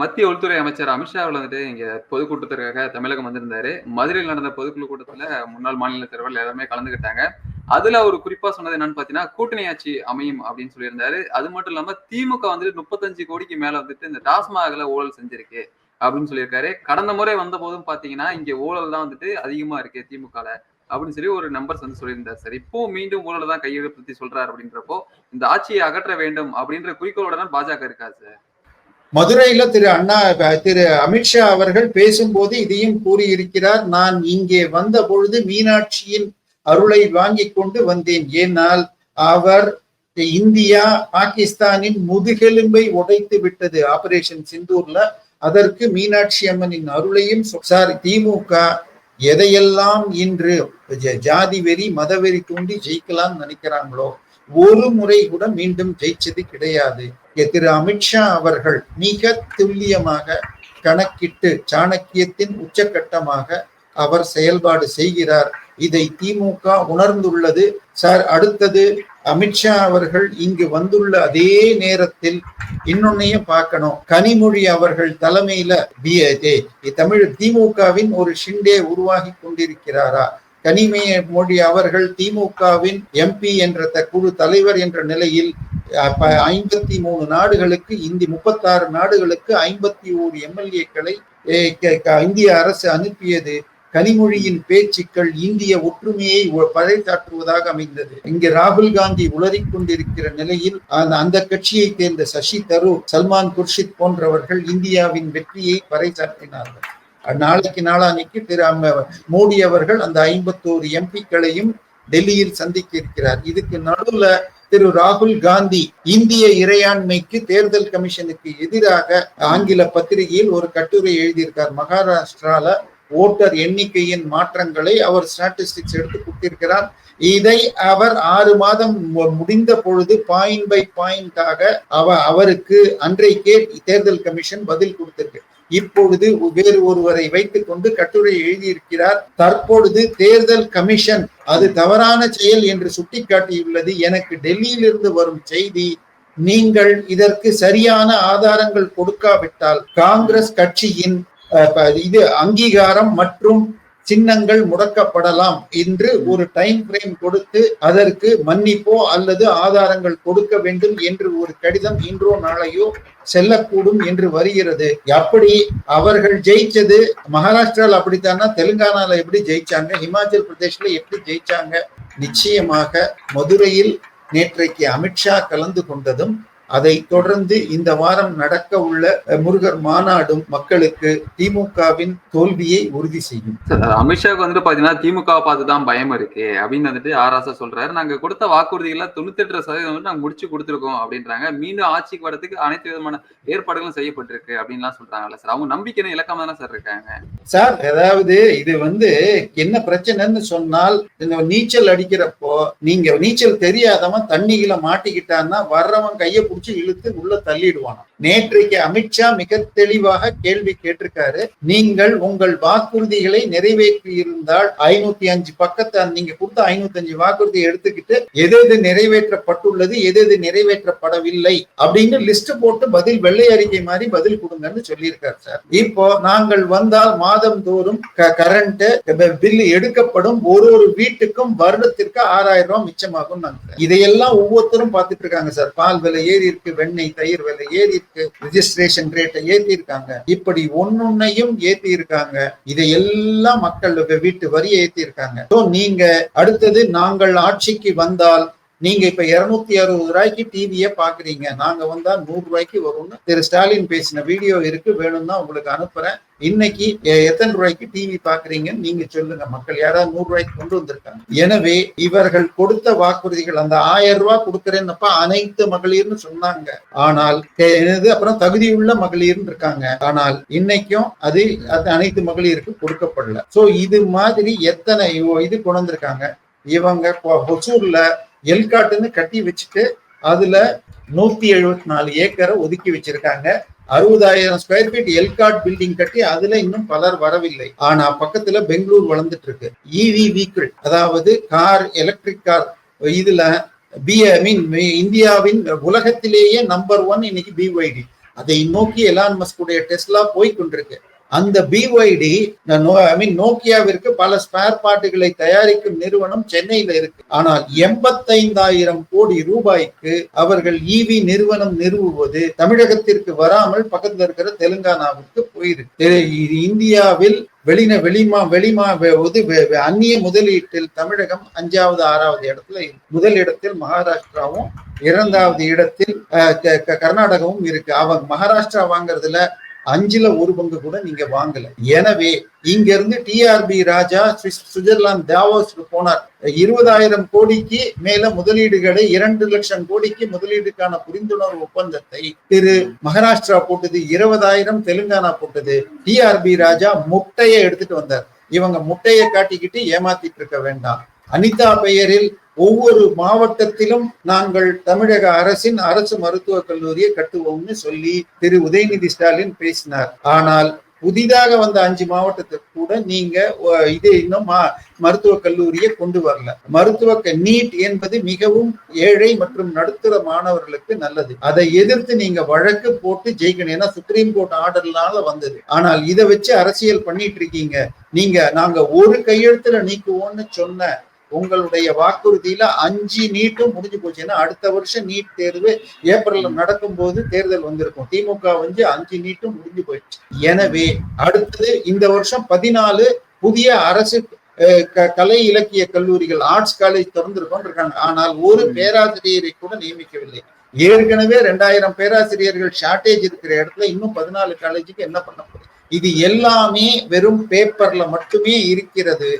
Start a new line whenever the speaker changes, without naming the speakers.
மத்திய உள்துறை அமைச்சர் அமித்ஷா வந்துட்டு இங்க பொதுக்கூட்டத்திற்காக தமிழகம் வந்திருந்தாரு. மதுரையில் நடந்த பொதுக்குழு கூட்டத்துல முன்னாள் மாநில தலைவர்கள் எல்லாருமே கலந்துக்கிட்டாங்க. அதுல அவர் குறிப்பா சொன்னது என்னன்னு பாத்தீங்கன்னா கூட்டணி ஆட்சி அமையும் அப்படின்னு சொல்லியிருந்தாரு. அது மட்டும் இல்லாம திமுக வந்துட்டு 35 கோடிக்கு மேல வந்துட்டு இந்த டாஸ்மாகல ஊழல் செஞ்சிருக்கு அப்படின்னு சொல்லியிருக்காரு. கடந்த முறை வந்த போதும் பாத்தீங்கன்னா இங்க ஊழல் தான் வந்துட்டு அதிகமா இருக்கு திமுகல. அப்படின்னு சொல்லி ஒரு நம்பர்ஸ் வந்து சொல்லியிருந்தார் சார். இப்போ மீண்டும் ஊழல் தான் கையகப்படுத்தி சொல்றாரு அப்படின்றப்போ, இந்த ஆட்சியை அகற்ற வேண்டும் அப்படின்ற குறிக்கோளோட தான் பாஜக இருக்கா சார்?
மதுரையில திரு அண்ணா திரு அமித்ஷா அவர்கள் பேசும்போது இதையும் கூறியிருக்கிறார். நான் இங்கே வந்த பொழுது மீனாட்சியின் அருளை வாங்கிக் கொண்டு வந்தேன். ஏனால் அவர் இந்தியா பாகிஸ்தானின் முதுகெலும்பை உடைத்து விட்டது. ஆபரேஷன் சிந்தூர்ல அதற்கு மீனாட்சி அம்மனின் அருளையும் சாரி திமுக எதையெல்லாம் இன்று ஜாதி வெறி மதவெறி தூண்டி ஜெயிக்கலாம்னு நினைக்கிறாங்களோ ஒரு முறை கூட மீண்டும் ஜெயிச்சது கிடையாது. திரு அமித்ஷா அவர்கள் மிக துல்லியமாக கணக்கிட்டு சாணக்கியத்தின் உச்சகட்டமாக அவர் செயல்பாடு செய்கிறார். இதை திமுக உணர்ந்துள்ளது. சார் அடுத்தது அமித்ஷா அவர்கள் இங்கு வந்துள்ள அதே நேரத்தில் இன்னொன்னையும் பார்க்கணும். கனிமொழி அவர்கள் தலைமையில தமிழ் திமுகவின் ஒரு ஷிண்டே உருவாகி கொண்டிருக்கிறாரா? கனிமே மொழி அவர்கள் திமுகவின் எம்பி என்ற குழு தலைவர் என்ற நிலையில் ஐம்பத்தி மூணு நாடுகளுக்கு இந்தி முப்பத்தாறு நாடுகளுக்கு ஐம்பத்தி ஓரு எம்எல்ஏக்களை இந்திய அரசு அனுப்பியது. கனிமொழியின் பேச்சுக்கள் இந்திய ஒற்றுமையை பறைசாற்றுவதாக அமைந்தது. இங்கு ராகுல் காந்தி உளறிக் கொண்டிருக்கிற நிலையில் அந்த கட்சியை சேர்ந்த சசி தரூர் சல்மான் குர்ஷித் போன்றவர்கள் இந்தியாவின் வெற்றியை பறைசாற்றினார்கள். நாளைக்கு நாளானைக்கு திரு மோடி அவர்கள் அந்த ஐம்பத்தோரு எம்பிக்களையும் டெல்லியில் சந்திக்க இருக்கிறார். இதுக்கு நடுவுல திரு ராகுல் காந்தி இந்திய இறையாண்மைக்கு தேர்தல் கமிஷனுக்கு எதிராக ஆங்கில பத்திரிகையில் ஒரு கட்டுரை எழுதியிருக்கார். மகாராஷ்டிரால ஓட்டர் எண்ணிக்கையின் மாற்றங்களை அவர் ஸ்டாட்டிஸ்டிக்ஸ் எடுத்து கொடுத்திருக்கிறார். இதை அவர் ஆறு மாதம் முடிந்த பொழுது பாயிண்ட் பை பாயிண்டாக அவ அவருக்கு அன்றைக்கே தேர்தல் கமிஷன் பதில் கொடுத்திருக்கு. இப்பொழுது வேறு ஒருவரை வைத்துக் கொண்டு கட்டுரை எழுதியிருக்கிறார். தற்பொழுது தேர்தல் கமிஷன் அது தவறான செயல் என்று சுட்டிக்காட்டியுள்ளது. எனக்கு டெல்லியிலிருந்து வரும் செய்தி நீங்கள் இதற்கு சரியான ஆதாரங்கள் கொடுக்காவிட்டால் காங்கிரஸ் கட்சியின் இது அங்கீகாரம் மற்றும் சின்னங்கள் முடக்கப்படலாம் என்று ஒரு டைம் ஃப்ரேம் கொடுத்து அதற்கு மன்னிப்போ அல்லது ஆதாரங்கள் கொடுக்க வேண்டும் என்று ஒரு கடிதம் இன்றோ நாளையோ செல்லக்கூடும் என்று வருகிறது. அப்படி அவர்கள் ஜெயிச்சது மகாராஷ்டிரால அப்படித்தானா? தெலுங்கானால எப்படி ஜெயிச்சாங்க? இமாச்சல் பிரதேஷ்ல எப்படி ஜெயிச்சாங்க? நிச்சயமாக மதுரையில் நேற்றைக்கு அமித்ஷா கலந்து கொண்டதும் அதை தொடர்ந்து இந்த வாரம் நடக்க உள்ள முருகர் மாநாடும் மக்களுக்கு திமுகவின் தோல்வியை உறுதி செய்யும்.
அமித்ஷாவுக்கு வந்துட்டு பாத்தீங்கன்னா திமுக பார்த்துதான் பயம் இருக்கு அப்படின்னு வந்துட்டு ஆராசா சொல்றாரு. நாங்க கொடுத்த வாக்குறுதிகளை தொண்ணூத்தி எட்டு சதவீதம் வந்து நாங்க முடிச்சு கொடுத்துருக்கோம் அப்படின்றாங்க. மீண்டும் ஆட்சிக்கு வரதுக்கு அனைத்து விதமான ஏற்பாடுகளும் செய்யப்பட்டிருக்கு அப்படின்லாம் சொல்றாங்கல்ல சார். அவங்க நம்பிக்கை இலக்கமா தானே சார் இருக்காங்க?
சார் அதாவது இது வந்து என்ன பிரச்சனைன்னு சொன்னால் இந்த நீச்சல் அடிக்கிறப்போ நீங்க நீச்சல் தெரியாதவன் தண்ணிகளை மாட்டிக்கிட்டான்னா வர்றவன் கையை பிடிச்சி இழுத்து உள்ள தள்ளிடுவானா நேற்றைக்கு அமித்ஷா மிக தெளிவாக கேள்வி கேட்டிருக்காரு. நீங்கள் உங்கள் வாக்குறுதிகளை நிறைவேற்றி இருந்தால் ஐநூத்தி அஞ்சு பக்கத்தை நீங்க கொடுத்த ஐநூத்தி அஞ்சு வாக்குறுதியை எடுத்துக்கிட்டு எது எது நிறைவேற்றப்பட்டுள்ளது எது எது நிறைவேற்றப்படவில்லை அப்படின்னு லிஸ்ட் போட்டு பதில் வெள்ளை அறிக்கை மாதிரி பதில் கொடுங்கன்னு சொல்லியிருக்காரு சார். இப்போ நாங்கள் வந்தால் மாதம் தோறும் கரண்ட் பில் எடுக்கப்படும் ஒரு ஒரு வீட்டுக்கும் வருடத்திற்கு ஆறாயிரம் ரூபாய் மிச்சமாகும் இதையெல்லாம் ஒவ்வொருத்தரும் பார்த்துட்டு இருக்காங்க சார். பால் விலை ஏறி இருக்கு வெண்ணெய் தயிர் விலை ஏறி ரிஜிஸ்ட்ரேஷன் ரேட்டை ஏத்திருக்காங்க இப்படி ஒன்னொன்னையும் ஏத்தியிருக்காங்க. இதை இதையெல்லாம் மக்கள் வீட்டு வரி ஏத்தியிருக்காங்க. நீங்க அடுத்தது நாங்கள் ஆட்சிக்கு வந்தால் நீங்க இப்ப இருநூத்தி அறுபது ரூபாய்க்கு டிவியை பாக்குறீங்க. நாங்க வந்தா நூறு ரூபாய்க்கு வரும்னு திரு ஸ்டாலின் பேசின வீடியோ இருக்கு. வேணும்னா உங்களுக்கு அனுப்புறேன். இன்னைக்கு எத்தனை ரூபாய்க்கு டிவி பாக்குறீங்கன்னு நீங்க சொல்லுங்க. மக்கள் யாராவது நூறு ரூபாய்க்கு கொண்டு வந்திருக்காங்க. எனவே இவர்கள் கொடுத்த வாக்குறுதிகள் அந்த ஆயிரம் ரூபாய் கொடுக்கறேன்னப்ப அனைத்து மகளிர்னு சொன்னாங்க. ஆனால் அப்புறம் தகுதியுள்ள மகளிர்னு இருக்காங்க. ஆனால் இன்னைக்கும் அது அது அனைத்து மகளிருக்கு கொடுக்கப்படல. சோ இது மாதிரி எத்தனை இது கொண்டு வந்திருக்காங்க. இவங்க ஹொசூர்ல எல்காட்டுன்னு கட்டி வச்சுட்டு அதுல நூத்தி எழுபத்தி நாலு ஏக்கரை ஒதுக்கி வச்சிருக்காங்க. அறுபதாயிரம் ஸ்கொயர் ஃபீட் எல்காட் பில்டிங் கட்டி அதுல இன்னும் பலர் வரவில்லை. ஆனா பக்கத்துல பெங்களூர் வளர்ந்துட்டு இருக்கு இவி வீக்கிள் அதாவது கார் எலக்ட்ரிக் கார் இதுல பி ஐ மீன் இந்தியாவின் உலகத்திலேயே நம்பர் ஒன் இன்னைக்கு பிஒய்டி அதை நோக்கி எலான் மஸ்குடைய டெஸ்லா போய் கொண்டிருக்கு. அந்த பிஒய்டி ஐ மீன் நோக்கியாவிற்கு பல ஸ்பேர் பார்ட்டுகளை தயாரிக்கும் நிறுவனம் சென்னையில இருக்கு. ஆனால் எண்பத்தைந்தாயிரம் கோடி ரூபாய்க்கு அவர்கள் ஈவி நிறுவனம் நிறுவுவது தமிழகத்திற்கு வராமல் பக்கத்துல இருக்கிற தெலுங்கானாவுக்கு போயிருக்கு. இந்தியாவில் வெளின வெளிமா வெளிமா வெ- அந்நிய முதலீட்டில் தமிழகம் அஞ்சாவது ஆறாவது இடத்துல முதலிடத்தில் முதல் இடத்தில் மகாராஷ்டிராவும் இரண்டாவது இடத்தில் கர்நாடகமும் க- கர்நாடகாவும் இருக்கு. அவங்க மகாராஷ்டிரா வாங்குறதுல அஞ்சுல ஒரு பங்கு கூட நீங்க வாங்கல. எனவே இங்க இருந்து டிஆர்பி ராஜா சுவிட்சர்லாந்து தாவோஸ்க்கு போனார். இருபதாயிரம் கோடிக்கு மேல முதலீடுகளை இரண்டு லட்சம் கோடிக்கு முதலீடுக்கான புரிந்துணர்வு ஒப்பந்தத்தை திரு மகாராஷ்டிரா போட்டது இருபதாயிரம் தெலுங்கானா போட்டது. டிஆர்பி ராஜா முட்டையை எடுத்துட்டு வந்தார். இவங்க முட்டையை காட்டிக்கிட்டு ஏமாத்திட்டு இருக்க வேண்டாம். அனிதா பெயரில் ஒவ்வொரு மாவட்டத்திலும் நாங்கள் தமிழக அரசின் அரசு மருத்துவக் கல்லூரியை கட்டுவோம்னு சொல்லி திரு உதயநிதி ஸ்டாலின் பேசினார். ஆனால் புதிதாக வந்த அஞ்சு மாவட்டத்துக்கு கூட நீங்க இது இன்னும் மருத்துவக் கல்லூரியை கொண்டு வரல. மருத்துவ நீட் என்பது மிகவும் ஏழை மற்றும் நடுத்தர மாணவர்களுக்கு நல்லது. அதை எதிர்த்து நீங்க வழக்கு போட்டு ஜெயிக்கணும். ஏன்னா சுப்ரீம் கோர்ட் ஆர்டர்னால வந்தது. ஆனால் இதை வச்சு அரசியல் பண்ணிட்டு இருக்கீங்க. நீங்க நாங்க ஒரு கையெழுத்துல நீக்குவோம்னு சொன்ன உங்களுடைய வாக்குறுதியில அஞ்சு நீட்டும் முடிஞ்சு போச்சு. ஏன்னா அடுத்த வருஷம் நீட் தேர்வு ஏப்ரல்ல நடக்கும்போது தேர்தல் வந்திருக்கும். திமுக வந்து அஞ்சு நீட்டும் முடிஞ்சு போயிடுச்சு. எனவே அடுத்தது இந்த வருஷம் பதினாலு புதிய அரசு கலை இலக்கிய கல்லூரிகள் ஆர்ட்ஸ் காலேஜ் திறந்திருக்கோம் இருக்காங்க ஆனால் ஒரு பேராசிரியரை கூட நியமிக்கவில்லை. ஏற்கனவே ரெண்டாயிரம் பேராசிரியர்கள் ஷார்டேஜ் இருக்கிற இடத்துல இன்னும் பதினாலு காலேஜுக்கு என்ன பண்ண போகுது? இது எல்லாமே வெறும் பேப்பர்ல மட்டுமே இருக்கிறது.